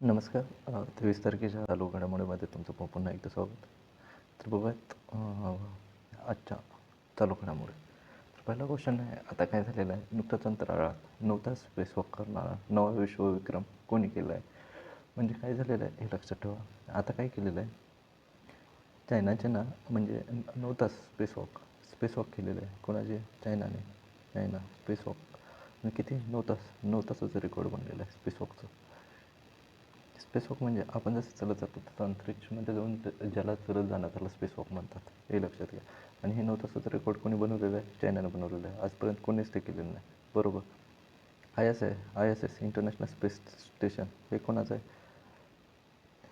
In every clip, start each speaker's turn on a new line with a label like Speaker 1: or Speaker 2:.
Speaker 1: नमस्कार. तेवीस तारखेच्या चालू घडामोडीमध्ये तुमचं प- पुन्हा एकदा स्वागत. तर बघूयात अच्छा आजच्या चालू घडामोडी. तर पहिला क्वेश्चन आहे आता काय झालेलं आहे? नुकताच अंतराळात नऊ तास स्पेस वॉक करणारा नवा विश्वविक्रम कोणी केला आहे म्हणजे काय झालेलं आहे हे लक्षात ठेवा. आता काय केलेलं आहे? चायनाचे ना म्हणजे नऊ तास स्पेस वॉक स्पेस वॉक केलेलं आहे. कोणाचे? चायनाने. चायना स्पेस वॉक किती? नऊ तास नऊ तासाचं रेकॉर्ड बनलेलं आहे स्पेस वॉकचं स्पेस वॉक म्हणजे आपण जसं चालत जातो तसं अंतरिक्षमध्ये जाऊन ज्याला चलत जाणार त्याला स्पेस वॉक म्हणतात. हे लक्षात घ्या. आणि हे नऊ तासाचं रेकॉर्ड कोणी बनवलेलं आहे? चायनानं बनवलेलं आहे. आजपर्यंत कोणीच ते केलेलं नाही. बरोबर. आय एस आहे I S S international space station हे कोणाचं आहे?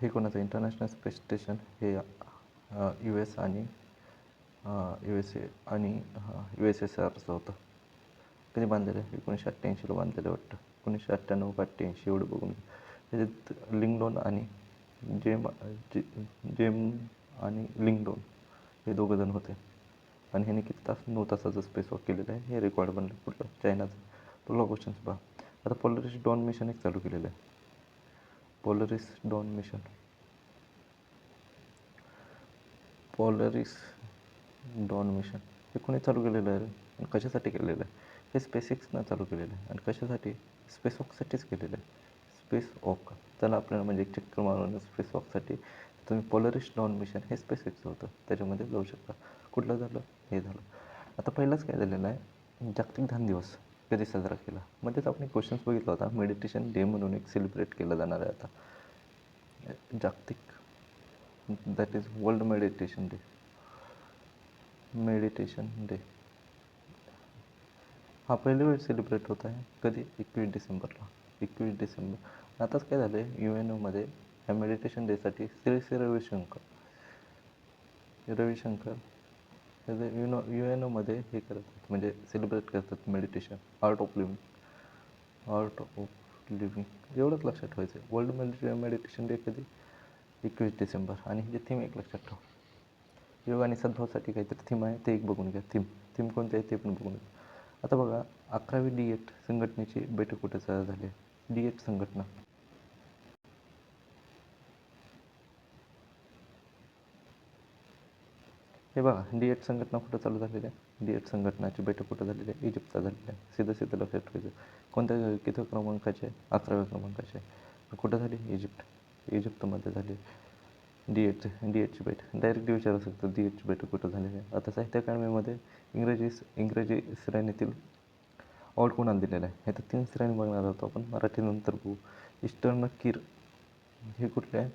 Speaker 1: हे कोणाचं? इंटरनॅशनल स्पेस स्टेशन हे यू एस आणि यू एस ए आणि यू एस एस आरचं होतं. कधी बांधलेलं आहे? एकोणीसशे अठ्ठ्याऐंशीला बांधलेलं वाटतं. एकोणीसशे अठ्ठ्याण्णव का अठ्ठ्याऐंशी एवढं बघून त्याच्यात लिंगडोन आणि जेम जे जेम आणि लिंगडोन हे दोघं जण होते. आणि ह्याने किती तास नऊ तासाचं स्पेस वॉक केलेलं आहे. हे रेकॉर्ड बनलं कुठलं चायनाचं. पहिला क्वेश्चन्स पहा. आता पोलरिस डॉन मिशन एक चालू केलेलं आहे. Polaris Dawn mission Polaris Dawn mission हे कोणी चालू केलेलं आहे? आणि कशासाठी केलेलं आहे? हे स्पेसिक्सनं चालू केलेलं आहे. आणि कशासाठी? स्पेसवॉकसाठीच केलेलं आहे. Spacewalk. चला आपल्याला म्हणजे एक चक्कर मारून स्पेस वॉकसाठी तुम्ही पोलरिस नॉन मिशन हे स्पेसिक्सचं होतं. त्याच्यामध्ये जाऊ शकता. कुठलं झालं? हे झालं. आता पहिलाच काय झालेलं आहे? जागतिक ध्यान दिवस कधी साजरा केला? मध्येच आपण एक क्वेश्चन्स बघितला होता. मेडिटेशन डे म्हणून एक सेलिब्रेट केला जाणार आहे आता. जागतिक. That is world meditation day meditation day हा पहिली वेळ सेलिब्रेट होत आहे. कधी? एकवीस डिसेंबरला. एकवीस डिसेंबर. आताच काय झालं आहे यू एन ओमध्ये ह्या मेडिटेशन डेसाठी श्री श्री रविशंकर. रविशंकर हे युनो यू एन ओमध्ये हे म्हणजे करतात म्हणजे सेलिब्रेट करतात meditation art of living art of living एवढंच लक्षात ठेवायचं आहे वर्ल्ड मेडिटे मेडिटेशन डे कधी? एकवीस डिसेंबर. आणि हे थीम एक लक्षात ठेवा. योग आणि सद्भावसाठी काहीतरी थीम आहे ते एक बघून घ्या. थीम थीम कोणते आहे ते पण बघून घ्या. आता बघा अकरावी डी एट संघटनेची बैठक कुठे झाली आहे? डी एट संघटना. हे बघा डी एट संघटना कुठं चालू झालेली आहे डी एट संघटनाची बैठक कुठं झालेली आहे? इजिप्तला झालेली आहे. सिधं सिधं लक्षात ठेवायचं. कोणत्या किती क्रमांकाचे आहे अकराव्या क्रमांकाचे आहे कुठं झाली? इजिप्त. इजिप्तमध्ये झाली. डी एडची डी एडची बैठक. डायरेक्ट विचारू शकतो डी एडची बैठक कुठं झालेली आहे? आता साहित्य अकादमीमध्ये इंग्रजी इंग्रजी श्रेणीतील ऑल कोणाला दिलेलं आहे? हे तर तीन श्रेणी बघणार होतो आपण. मराठीनंतर बघू. इस्टर्न किर हे कुठले आहे?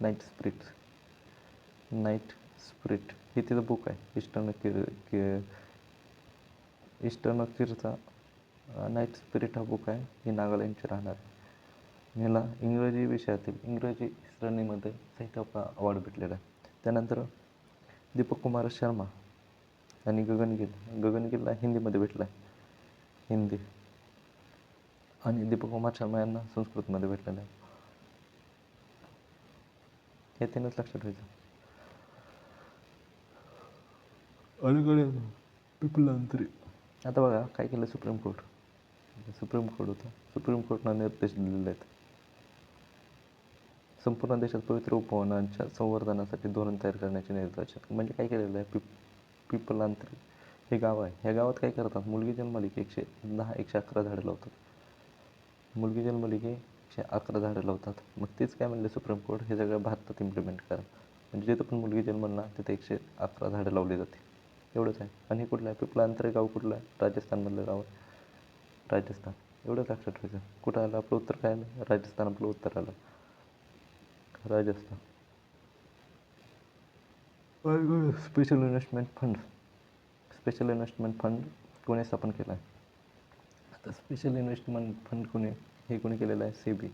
Speaker 1: नाईट स्प्रिट नाईट स्प्रिट हे तिथं बुक आहे. इस्टर्न किर कि इस्टर्न किरचा नाईट स्पिरिट हा बुक आहे. हे नागालँडचे राहणार आहे. ह्याला इंग्रजी विषयातील इंग्रजी श्रेणीमध्ये साहित्य अवॉर्ड भेटलेला आहे. त्यानंतर दीपक कुमार शर्मा आणि गगनगिल. गगनगिलला हिंदीमध्ये भेटला आहे. हिंदी. आणि दीपक कुमार शर्मा यांना संस्कृतमध्ये भेटलेलं आहे. हे तीनच लक्षात ठेवायचं. अलीकडे पिपलांतरी. आता बघा काय केलं सुप्रीम कोर्ट? सुप्रीम कोर्ट होतं. सुप्रीम कोर्टनं निर्देश दिलेले आहेत. संपूर्ण देशात पवित्र उपवनांच्या संवर्धनासाठी धोरण तयार करण्याचे निर्देश. म्हणजे काय केलेलं आहे? पिप पिपलांतरी. हे गाव आहे. ह्या गावात काय करतात? मुलगी जन्मली की एकशे दहा एकशे अकरा झाडं लावतात. मुलगी जन्मली की एकशे अकरा झाडं लावतात. मग तेच काय म्हणले सुप्रीम कोर्ट हे सगळं भारतात इम्प्लिमेंट करा. म्हणजे जिथं पण मुलगी जन्मल ना तिथे एकशे अकरा झाडं लावली जाते. एवढंच आहे. आणि हे कुठलं आहे? पिपलांतरे गाव कुठलं आहे? राजस्थानमधलं गाव आहे. राजस्थान. एवढंच लक्षात ठेवायचं. कुठं आलं आपलं उत्तर काय आलं? राजस्थान आपलं उत्तर आलं. Rajasthan. Special investment fund special investment fund कोणी स्थापन केला आहे? आता स्पेशल इन्व्हेस्टमेंट फंड कोणी हे कोणी केलेलं आहे? सी बी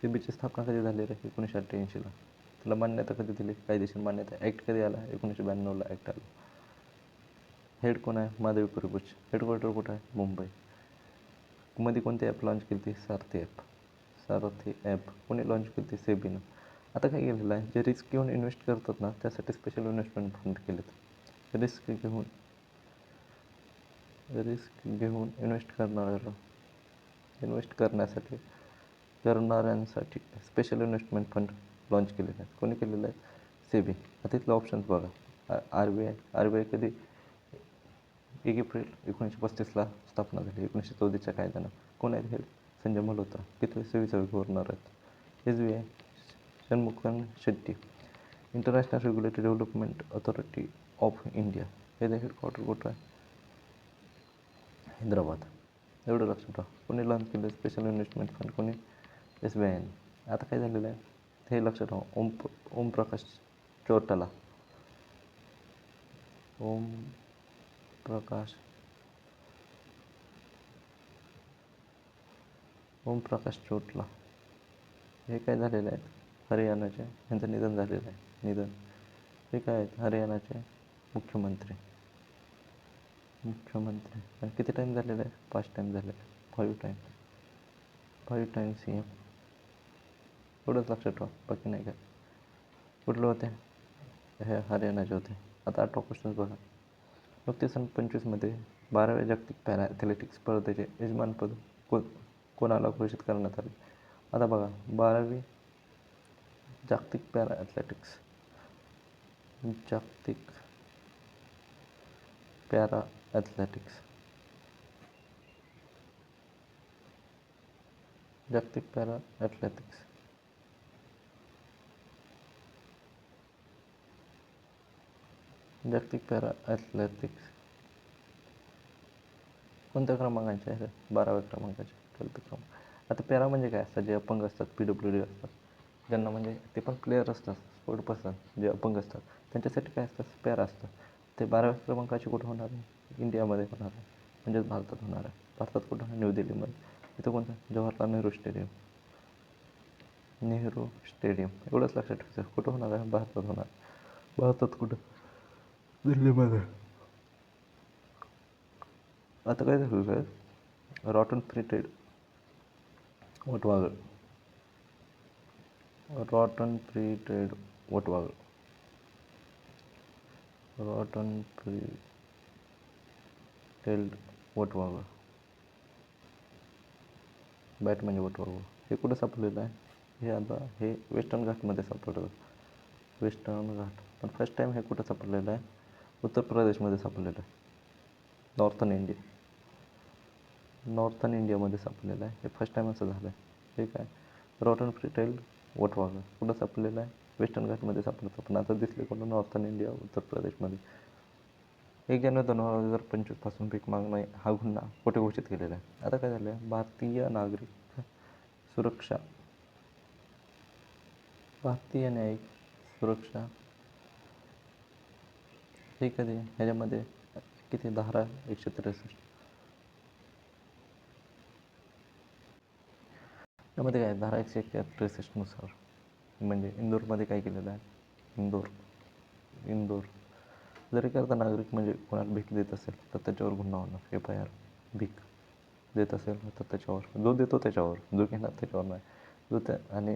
Speaker 1: सी बीची स्थापना कधी झाली रे? एकोणीसशे अठ्ठ्याऐंशीला त्याला मान्यता कधी दिली? कायदेशीर मान्यता ॲक्ट कधी आला? एकोणीसशे ब्याण्णवला ॲक्ट आला. हेड कोण आहे? माधवी कुरुबुच हेडक्वार्टर कुठं आहे? मुंबई. मध्ये कोणती ॲप लॉन्च केली ती सारथी ॲप सारथी ॲप कोणी लॉन्च केली ती सेबीनं आता काय केलेलं आहे? जे रिस्क घेऊन इन्व्हेस्ट करतात ना त्यासाठी स्पेशल इन्व्हेस्टमेंट फंड केलेत. रिस्क घेऊन रिस्क घेऊन इन्व्हेस्ट करणार इन्व्हेस्ट करण्यासाठी करणाऱ्यांसाठी स्पेशल इन्व्हेस्टमेंट फंड लॉन्च केलेले आहेत. कोणी केलेलं आहे? सेबी आता इथलं ऑप्शन्स बघा. R B I R B I कधी? एक एप्रिल एकोणीसशे पस्तीसला स्थापना झाली. एकोणीसशे चौतीसच्या कायद्यानं. कोण आहेत हे? संजय मल्होत्रा. किती सेवीचा गव्हर्नर आहेत. S B I Shanmukhan Shetty. International regulatory development authority of India हे देखील क्वार्टर कुठं आहे. हैदराबाद। एवढं लक्षात ठेवा. कोणी लॉन्च केलं स्पेशल इन्व्हेस्टमेंट फंड कोणी? एस बी आयने आता काय झालेलं आहे? हे लक्षात ठेवा. ओम ओम प्रकाश चोरटाला ओम प्रकाश ओम प्रकाश चोटला हे काय झालेलं आहे? हरियाणाचे. यांचं निधन झालेलं आहे. निधन. हे काय आहेत? हरियाणाचे मुख्यमंत्री. मुख्यमंत्री. आणि किती टाईम झालेला आहे? पाच टाईम झालेला आहे. Five time five time C M एवढंच लक्षात ठेवा. बाकी नाही काय. कुठले होते? हे हरियाणाचे होते. आता आठवा क्वेश्चन बघा. नुकतीच सन पंचवीसमध्ये बाराव्या जागतिक पॅरा ॲथलेटिक्स स्पर्धेचे यजमानपद को कोणाला घोषित करण्यात आले? आता बघा. बारावी जागतिक पॅरा ॲथलेटिक्स जागतिक पॅरा ॲथलेटिक्स जागतिक पॅरा ॲथलेटिक्स जागतिक पॅरा ॲथलेटिक्स कोणत्या क्रमांकाचे आहे बाराव्या क्रमांकाचे ट्वेल्थ क्रमांक आता पॅरा म्हणजे काय असतात जे अपंग असतात पी डब्ल्यू डी असतात. ज्यांना म्हणजे ते पण प्लेयर असतात स्पोर्ट पर्सन जे अपंग असतात. त्यांच्यासाठी काय असतात पॅरा असतात ते बाराव्या क्रमांकाचे कुठं होणार? नाही इंडियामध्ये होणार आहे. म्हणजेच भारतात होणार आहे. भारतात कुठं? न्यू दिल्लीमध्ये. इथं कोणतं? जवाहरलाल नेहरू स्टेडियम. नेहरू स्टेडियम. एवढंच लक्षात ठेवायचं कुठं होणार आहे? भारतात होणार भारतात कुठं? दिल्लीमध्ये. आता काय झालं काय? रॉटन फ्रिटेड वटवागळ रॉटन फ्री ट्रेड वटवागळ रॉटन फ्री टेल्ड वटवागळ बॅट म्हणजे वटवागळ हे कुठं सापडलेलं आहे? हे आता हे वेस्टर्न घाटमध्ये सापडलं. वेस्टर्न घाट पण फर्स्ट टाईम हे कुठं सापडलेलं आहे? उत्तर प्रदेशमध्ये सापडलेलं आहे. नॉर्थन इंडिया नॉर्थन इंडियामध्ये सापडलेलं आहे. हे फर्स्ट टाईम असं झालं आहे ठीक आहे रॉटन फ्रिटेल वटवागळ कुठं सापडलेलं आहे? वेस्टर्न घाटमध्ये सापडतं पण आता दिसले कोणतं नॉर्थन इंडिया उत्तर प्रदेशमध्ये एक जानेवारी दोन हजार पंचवीसपासून पीक मागणं हा गुन्हा कुठे घोषित केलेला आहे. आता काय झालं आहे भारतीय नागरिक सुरक्षा भारतीय न्यायिक सुरक्षा हे कधी? ह्याच्यामध्ये किती? धारा एकशे त्रेसष्ट. त्यामध्ये काय? धारा एकशे त्रेसष्टनुसार म्हणजे इंदोरमध्ये काय केलेलं आहे? इंदोर. इंदोर. जर एखादा नागरिक म्हणजे कोणाला भीक देत असेल तर त्याच्यावर गुन्हा होणार. एफ आय आर भीक देत असेल तर त्याच्यावर. जो देतो त्याच्यावर जो घेणार त्याच्यावर नाही. जो त्या आणि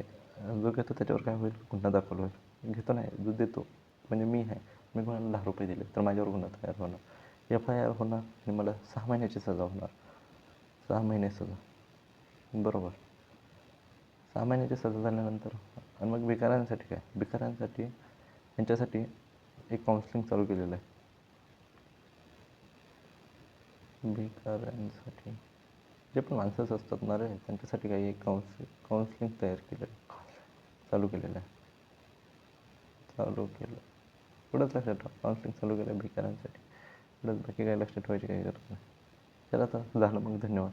Speaker 1: जो घेतो त्याच्यावर काय होईल? गुन्हा दाखल होईल. घेतो नाही जो देतो म्हणजे मी आहे. मी कोणाला दहा रुपये दिले तर माझ्यावर गुन्हा तयार होणार. एफ आय आर होणार आणि मला सहा महिन्याची सजा होणार. सहा महिने सजा. बरोबर. सहा महिन्याची सजा झाल्यानंतर आणि मग भिकाऱ्यांसाठी काय? भिकाऱ्यांसाठी यांच्यासाठी एक काउन्सिलिंग चालू केलेलं आहे. भिकाऱ्यांसाठी. जे पण माणसंच असतात ना रे त्यांच्यासाठी काही एक काउन्सिल काउन्सिलिंग तयार केलं चालू केलेलं आहे. चालू केलं. एवढंच लक्षात ठेवा काउन्सिलिंग चालू केलं भिकाऱ्यांसाठी. एवढंच बाकी काही लक्षात ठेवायची काही गरज नाही. चला तर झालं मग धन्यवाद.